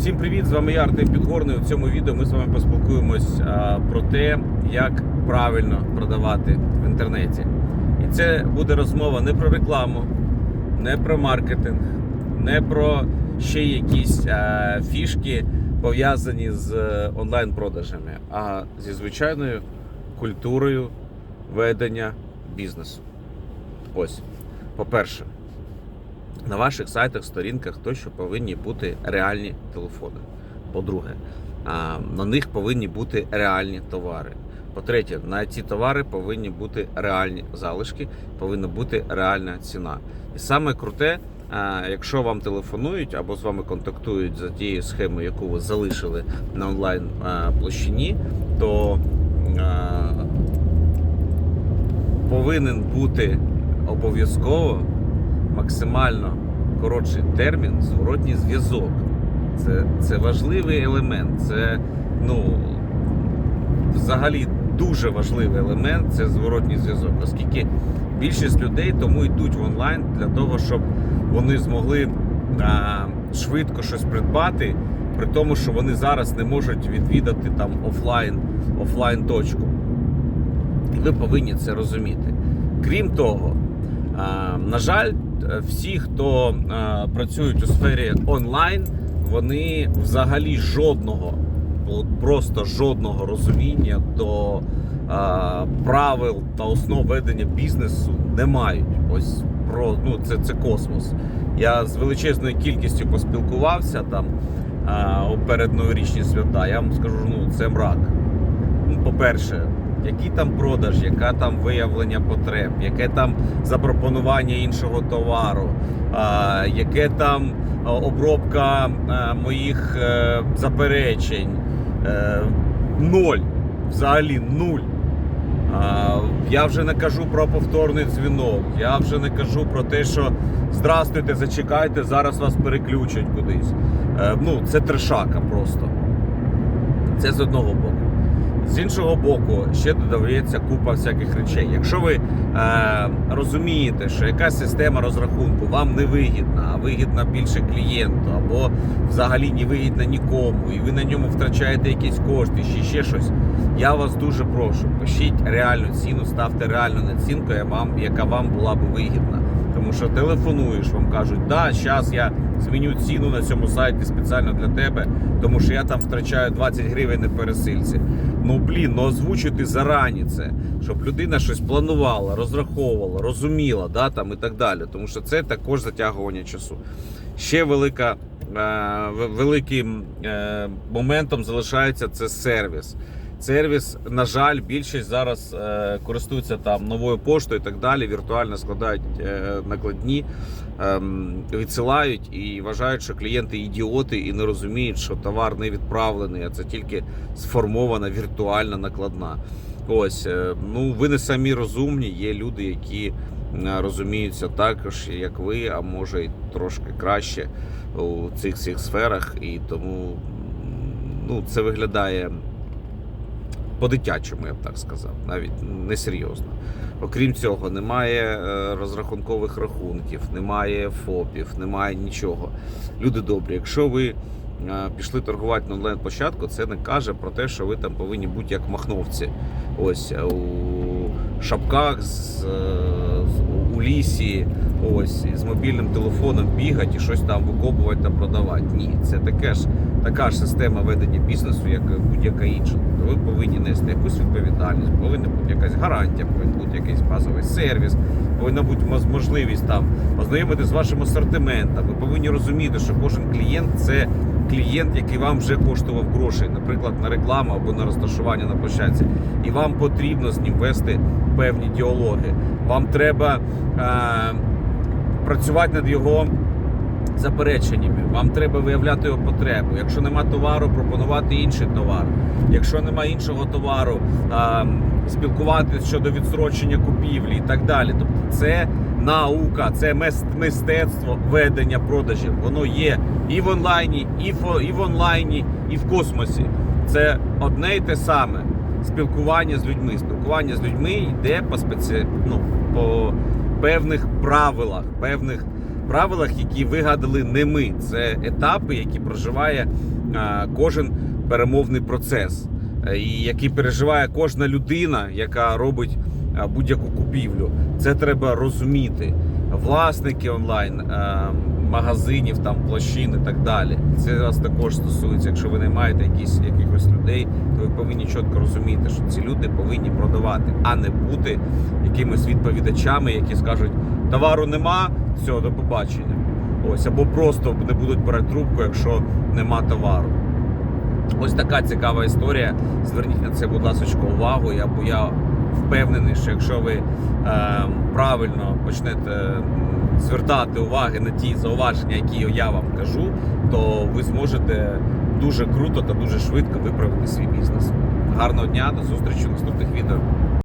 Всім привіт! З вами я Артем Підгорний. У цьому відео ми з вами поспілкуємось про те, як правильно продавати в інтернеті. І це буде розмова не про рекламу, не про маркетинг, не про ще якісь фішки пов'язані з е, онлайн-продажами, а зі звичайною культурою ведення бізнесу. Ось, по-перше, на ваших сайтах, сторінках тощо повинні бути реальні телефони. По-друге, на них повинні бути реальні товари. По-третє, на ці товари повинні бути реальні залишки, повинна бути реальна ціна. І саме круте, якщо вам телефонують або з вами контактують за тією схемою, яку ви залишили на онлайн площині, то повинен бути обов'язково максимально коротший термін зворотній зв'язок. Це, це важливий елемент. Це ну, взагалі дуже важливий елемент це зворотній зв'язок, оскільки більшість людей тому йдуть в онлайн для того, щоб вони змогли а, швидко щось придбати, при тому, що вони зараз не можуть відвідати там офлайн, офлайн точку. І ви повинні це розуміти. Крім того, а, на жаль, всі, хто а, працюють у сфері онлайн, вони взагалі жодного, просто жодного розуміння до а, правил та основ ведення бізнесу не мають. Ось про ну це, це космос. Я з величезною кількістю поспілкувався там а, у передноворічні свята. Я вам скажу, ну це мрак. Ну, по-перше, який там продаж, яка там виявлення потреб, яке там запропонування іншого товару, яке там обробка моїх е, заперечень. Е, ноль. Взагалі нуль. Я вже не кажу про повторний дзвінок. Я вже не кажу про те, що здрастуйте, зачекайте, зараз вас переключать кудись. Е, ну, це трешака просто. Це з одного боку. З іншого боку, ще додається купа всяких речей. Якщо ви е, розумієте, що якась система розрахунку вам не вигідна, а вигідна більше клієнту, або взагалі не вигідна нікому, і ви на ньому втрачаєте якісь кошти, чи ще щось, я вас дуже прошу, пишіть реальну ціну, ставте реальну націнку, яка вам була б вигідна. Тому що телефонуєш, вам кажуть, да, зараз я зміню ціну на цьому сайті спеціально для тебе, тому що я там втрачаю 20 гривень на пересильці. Ну блін, ну озвучити зарані це, щоб людина щось планувала, розраховувала, розуміла, да, там і так далі. Тому що це також затягування часу. Ще велика, е, великим е, моментом залишається це сервіс. Сервіс, на жаль, більшість зараз е, користуються там новою поштою і так далі. Віртуально складають е, накладні, ем, відсилають і вважають, що клієнти ідіоти і не розуміють, що товар не відправлений, а це тільки сформована віртуальна накладна. Ось, е, ну ви не самі розумні. Є люди, які е, розуміються також, як ви, а може й трошки краще у цих всіх сферах, і тому ну, це виглядає по-дитячому, я б так сказав, навіть несерйозно. Окрім цього, немає е, розрахункових рахунків, немає ФОПів, немає нічого. Люди добрі, якщо ви е, пішли торгувати на онлайн-площадку, це не каже про те, що ви там повинні бути як махновці. Ось е, у шапках, з- лісі, ось з мобільним телефоном бігати і щось там викопувати та продавати. Ні, це таке ж така ж система ведення бізнесу, як будь-яка інша. Тобто ви повинні нести якусь відповідальність, повинна бути якась гарантія, повинен бути якийсь базовий сервіс, повинна бути можливість там ознайомитися з вашим асортиментом. Ви повинні розуміти, що кожен клієнт це клієнт, який вам вже коштував грошей, наприклад, на рекламу або на розташування на площадці. І вам потрібно з ним вести певні діалоги. Вам треба е, працювати над його запереченнями. Вам треба виявляти його потребу. Якщо нема товару, пропонувати інший товар. Якщо нема іншого товару, а, спілкуватися щодо відстрочення купівлі і так далі. Тобто це наука, це мистецтво ведення продажів. Воно є і в онлайні, і в, і в онлайні, і в космосі. Це одне і те саме. Спілкування з людьми. Спілкування з людьми йде по спеці... ну, по певних правилах, певних правилах, які вигадали не ми. Це етапи, які проживає кожен перемовний процес, е, і який переживає кожна людина, яка робить будь-яку купівлю. Це треба розуміти. Власники онлайн. Магазинів, там площин і так далі. Це вас також стосується. Якщо ви не маєте якісь якихось людей, то ви повинні чітко розуміти, що ці люди повинні продавати, а не бути якимись відповідачами, які скажуть: товару нема, все, до побачення. Ось або просто не будуть брати трубку, якщо нема товару. Ось така цікава історія. Зверніть на це, будь ласка, увагу. Я, бо я впевнений, що якщо ви е, правильно почнете звертати уваги на ті зауваження, які я вам кажу, то ви зможете дуже круто та дуже швидко виправити свій бізнес. Гарного дня, до зустрічі в наступних відео.